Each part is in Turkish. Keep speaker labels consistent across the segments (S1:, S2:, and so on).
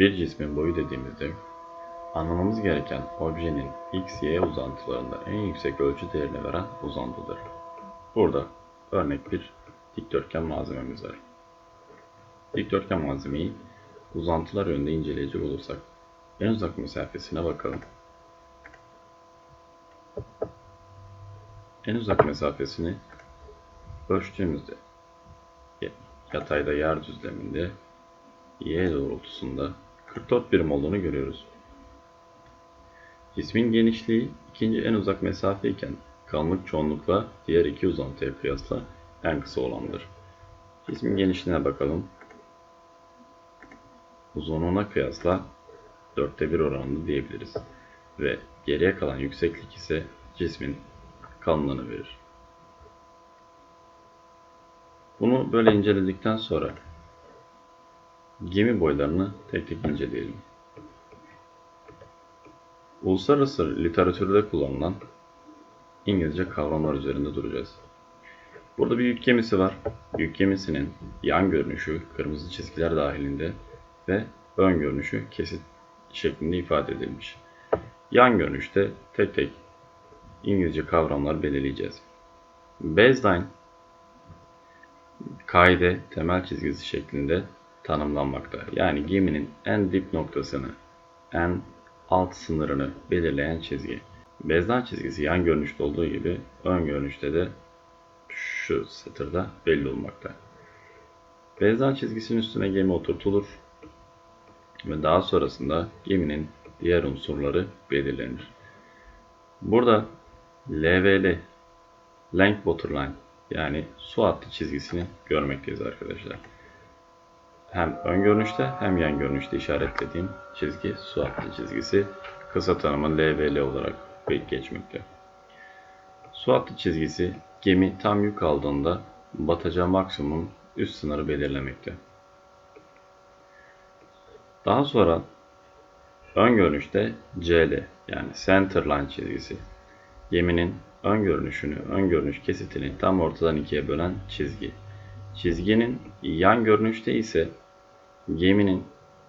S1: Bir cismin boyu dediğimizde anlamamız gereken objenin x, y uzantılarında en yüksek ölçü değerini veren uzantıdır. Burada örnek bir dikdörtgen malzememiz var. Dikdörtgen malzemeyi uzantılar yönünde inceleyecek olursak en uzak mesafesine bakalım. En uzak mesafesini ölçtüğümüzde yatayda yer düzleminde y doğrultusunda 44 birim olduğunu görüyoruz. Cismin genişliği ikinci en uzak mesafe iken kalınlık çoğunlukla diğer iki uzantıya kıyasla en kısa olandır. Cismin genişliğine bakalım. Uzunluğuna kıyasla dörtte bir oranında diyebiliriz. Ve geriye kalan yükseklik ise cismin kalınlığını verir. Bunu böyle inceledikten sonra gemi boylarını tek tek inceleyelim. Uluslararası literatürde kullanılan İngilizce kavramlar üzerinde duracağız. Burada bir yük gemisi var. Yük gemisinin yan görünüşü kırmızı çizgiler dahilinde ve ön görünüşü kesit şeklinde ifade edilmiş. Yan görünüşte tek tek İngilizce kavramlar belirleyeceğiz. Baseline kaide temel çizgisi şeklinde tanımlanmakta. Yani geminin en dip noktasını, en alt sınırını belirleyen çizgi. Baseline çizgisi yan görünüşte olduğu gibi ön görünüşte de şu satırda belli olmakta. Baseline çizgisinin üstüne gemi oturtulur ve daha sonrasında geminin diğer unsurları belirlenir. Burada LVL, Length Waterline yani su hattı çizgisini görmekteyiz arkadaşlar. Hem ön görünüşte hem yan görünüşte işaretlediğim çizgi su hattı çizgisi. Kısa tanımı LVL olarak geçmekte. Su hattı çizgisi gemi tam yük aldığında batacağı maksimum üst sınırı belirlemekte. Daha sonra ön görünüşte CL yani centerline çizgisi geminin ön görünüşünü, ön görünüş kesitini tam ortadan ikiye bölen çizgi. Çizginin yan görünüşte ise geminin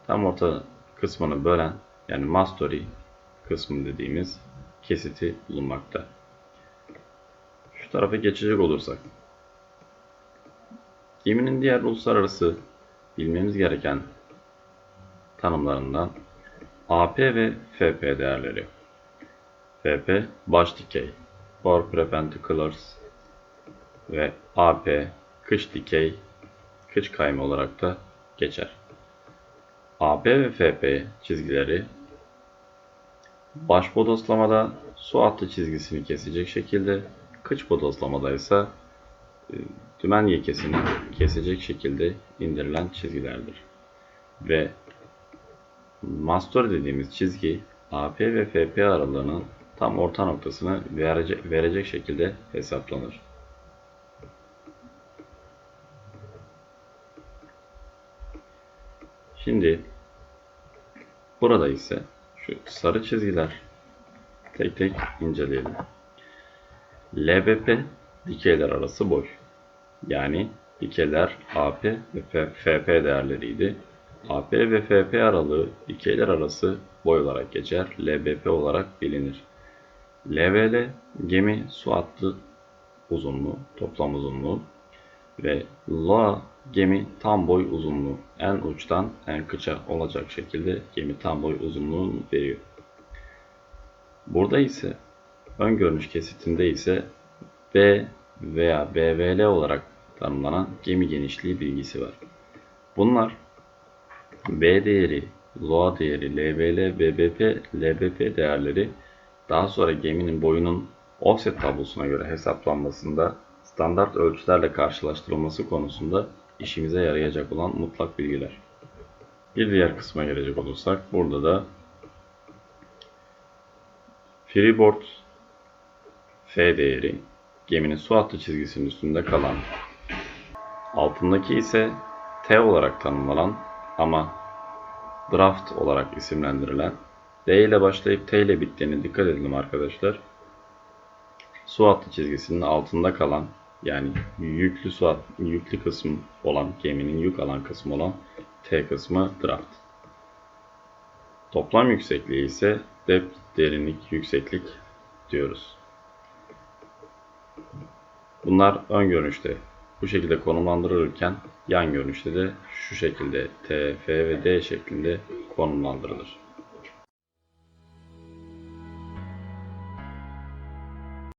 S1: tam orta kısmını bölen yani mastory kısmı dediğimiz kesiti bulunmakta. Şu tarafa geçecek olursak geminin diğer uluslararası bilmemiz gereken tanımlarından AP ve FP değerleri. FP baş dikey, for perpendiculars ve AP kış dikey, kış kayma olarak da geçer. AP ve FP çizgileri baş bodoslamada su hattı çizgisini kesecek şekilde, kıç bodoslamada ise e, dümen yekesini kesecek şekilde indirilen çizgilerdir. Ve master dediğimiz çizgi AP ve FP aralığının tam orta noktasını verecek, verecek şekilde hesaplanır. Şimdi burada ise şu sarı çizgiler tek tek inceleyelim. LBP dikeyler arası boy. Yani dikeyler AP ve FP değerleriydi. AP ve FP aralığı dikeyler arası boy olarak geçer. LBP olarak bilinir. LVL gemi su hattı uzunluğu, toplam uzunluğu ve LOA gemi tam boy uzunluğu en uçtan en kısa olacak şekilde gemi tam boy uzunluğunu veriyor. Burada ise ön görünüş kesitinde ise B veya BVL olarak tanımlanan gemi genişliği bilgisi var. Bunlar B değeri, LOA değeri, LVL, BBP, LBP değerleri daha sonra geminin boyunun offset tablosuna göre hesaplanmasında standart ölçülerle karşılaştırılması konusunda işimize yarayacak olan mutlak bilgiler. Bir diğer kısma gelecek olursak burada da freeboard F değeri geminin su hattı çizgisinin üstünde kalan altındaki ise T olarak tanımlanan ama draft olarak isimlendirilen D ile başlayıp T ile bittiğine dikkat edelim arkadaşlar. Su hattı çizgisinin altında kalan yani yüklü su hat, yüklü kısım olan geminin yük alan kısmı olan T kısmı draft. Toplam yüksekliği ise depth, derinlik, yükseklik diyoruz. Bunlar ön görünüşte bu şekilde konumlandırılırken yan görünüşte de şu şekilde T, F ve D şeklinde konumlandırılır.